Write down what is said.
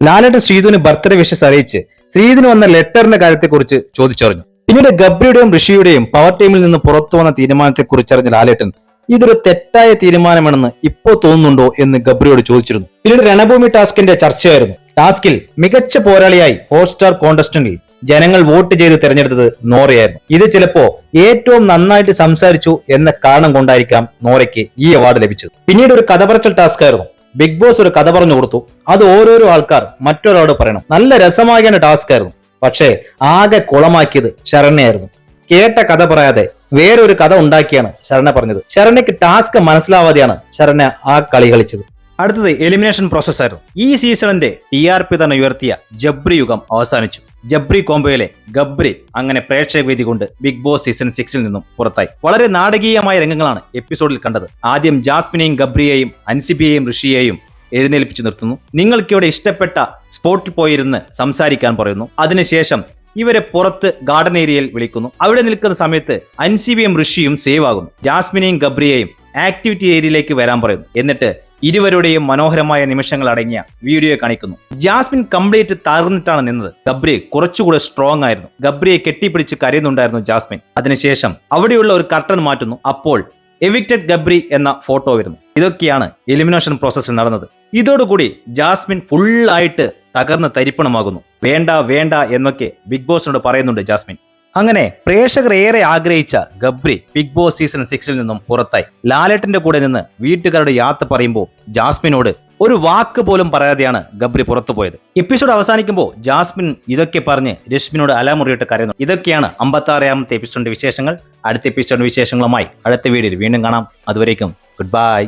ലാലേട്ടൻ ശ്രീധുവിന് birthday wishes അറിയിച്ച് ശ്രീധുവിന് വന്ന ലെറ്ററിന്റെ കാര്യത്തെക്കുറിച്ച് ചോദിച്ചറിഞ്ഞു. പിന്നീട് ഗബ്രിയുടെയും ഋഷിയുടെയും പവർ ടീമിൽ നിന്ന് പുറത്തു വന്ന തീരുമാനത്തെക്കുറിച്ച് അറിഞ്ഞ ലാലേട്ടൻ ഇതൊരു തെറ്റായ തീരുമാനമാണെന്ന് ഇപ്പോ തോന്നുന്നുണ്ടോ? എന്ന് ഗബ്രിയോട് ചോദിച്ചിരുന്നു. പിന്നീട് രണഭൂമി ടാസ്കിന്റെ ചർച്ചയായിരുന്നു. ടാസ്കിൽ മികച്ച പോരാളിയായി ഹോട്ട്സ്റ്റാർ കോണ്ടസ്റ്റന്റിൽ ജനങ്ങൾ വോട്ട് ചെയ്ത് തെരഞ്ഞെടുത്തത് നോറയായിരുന്നു. ഇത് ചിലപ്പോ ഏറ്റവും നന്നായിട്ട് സംസാരിച്ചു എന്ന കാരണം കൊണ്ടായിരിക്കാം നോറയ്ക്ക് ഈ അവാർഡ് ലഭിച്ചത്. പിന്നീട് ഒരു കഥ പറച്ചൽ ടാസ്ക് ആയിരുന്നു ബിഗ് ബോസ് ഒരു കഥ പറഞ്ഞു കൊടുത്തു. അത് ഓരോരോ ആൾക്കാർ മറ്റൊരാളോട് പറയണം. നല്ല രസമാകേണ്ട ടാസ്ക് ആയിരുന്നു. പക്ഷേ ആകെ കുളമാക്കിയത് ശരണ്യായിരുന്നു. കേട്ട കഥ പറയാതെ വേറൊരു കഥ ഉണ്ടാക്കിയാണ് ശരണ പറഞ്ഞത്. ശരണയ്ക്ക് ടാസ്ക് മനസ്സിലാവാതെയാണ് ശരണ ആ കളി കളിച്ചത്. അടുത്തത് എലിമിനേഷൻ പ്രോസസ് ആയിരുന്നു. ഈ സീസണിന്റെ ടി ആർ പി തന്നെ ഉയർത്തിയ ജബ്രി യുഗം അവസാനിച്ചു. ജബ്രി കോംബോയിലെ ഗബ്രി അങ്ങനെ പ്രേക്ഷക വേദി കൊണ്ട് ബിഗ് ബോസ് സീസൺ സിക്സിൽ നിന്നും പുറത്തായി. വളരെ നാടകീയമായ രംഗങ്ങളാണ് എപ്പിസോഡിൽ കണ്ടത്. ആദ്യം ജാസ്മിനെയും ഗബ്രിയെയും അൻസിബിയെയും ഋഷിയെയും എഴുന്നേൽപ്പിച്ചു നിർത്തുന്നു. നിങ്ങൾക്കിവിടെ ഇഷ്ടപ്പെട്ട സ്പോട്ടിൽ പോയിരുന്ന് സംസാരിക്കാൻ പറയുന്നു. അതിനുശേഷം ഇവരെ പുറത്ത് ഗാർഡൻ ഏരിയയിൽ വിളിക്കുന്നു. അവിടെ നിൽക്കുന്ന സമയത്ത് അൻസിബിയും ഋഷിയും സേവ് ആകുന്നു. ജാസ്മിനെയും ഗബ്രിയെയും ആക്ടിവിറ്റി ഏരിയയിലേക്ക് വരാൻ പറയുന്നു. എന്നിട്ട് ഇരുവരുടെയും മനോഹരമായ നിമിഷങ്ങൾ അടങ്ങിയ വീഡിയോ കാണിക്കുന്നു. ജാസ്മിൻ കംപ്ലീറ്റ് തകർന്നിട്ടാണ് നിന്നത്. ഗബ്രി കുറച്ചുകൂടെ സ്ട്രോങ് ആയിരുന്നു. ഗബ്രിയെ കെട്ടിപ്പിടിച്ച് കരയുന്നുണ്ടായിരുന്നു ജാസ്മിൻ. അതിനുശേഷം അവിടെയുള്ള ഒരു കർട്ടൻ മാറ്റുന്നു. അപ്പോൾ എവിക്റ്റഡ് ഗബ്രി എന്ന ഫോട്ടോ വരുന്നു. ഇതൊക്കെയാണ് എലിമിനേഷൻ പ്രോസസ്സിൽ നടന്നത്. ഇതോടുകൂടി ജാസ്മിൻ ഫുള്ളായിട്ട് തകർന്ന് തരിപ്പണമാകുന്നു. വേണ്ട വേണ്ട എന്നൊക്കെ ബിഗ് ബോസിനോട് പറയുന്നുണ്ട് ജാസ്മിൻ. അങ്ങനെ പ്രേക്ഷകർ ഏറെ ആഗ്രഹിച്ച ഗബ്രി ബിഗ് ബോസ് സീസൺ സിക്സിൽ നിന്നും പുറത്തായി. ലാലേട്ടന്റെ കൂടെ നിന്ന് വീട്ടുകാരുടെ യാത്ര പറയുമ്പോൾ ജാസ്മിനോട് ഒരു വാക്ക് പോലും പറയാതെയാണ് ഗബ്രി പുറത്തു പോയത്. എപ്പിസോഡ് അവസാനിക്കുമ്പോൾ ജാസ്മിൻ ഇതൊക്കെ പറഞ്ഞ് രശ്മിനോട് അലമുറിയിട്ട് കരയുന്നു. ഇതൊക്കെയാണ് അമ്പത്താറാമത്തെ എപ്പിസോഡിന്റെ വിശേഷങ്ങൾ. അടുത്ത എപ്പിസോഡിന്റെ വിശേഷങ്ങളുമായി അടുത്ത വീഡിയോയിൽ വീണ്ടും കാണാം. അതുവരേക്കും ഗുഡ് ബൈ.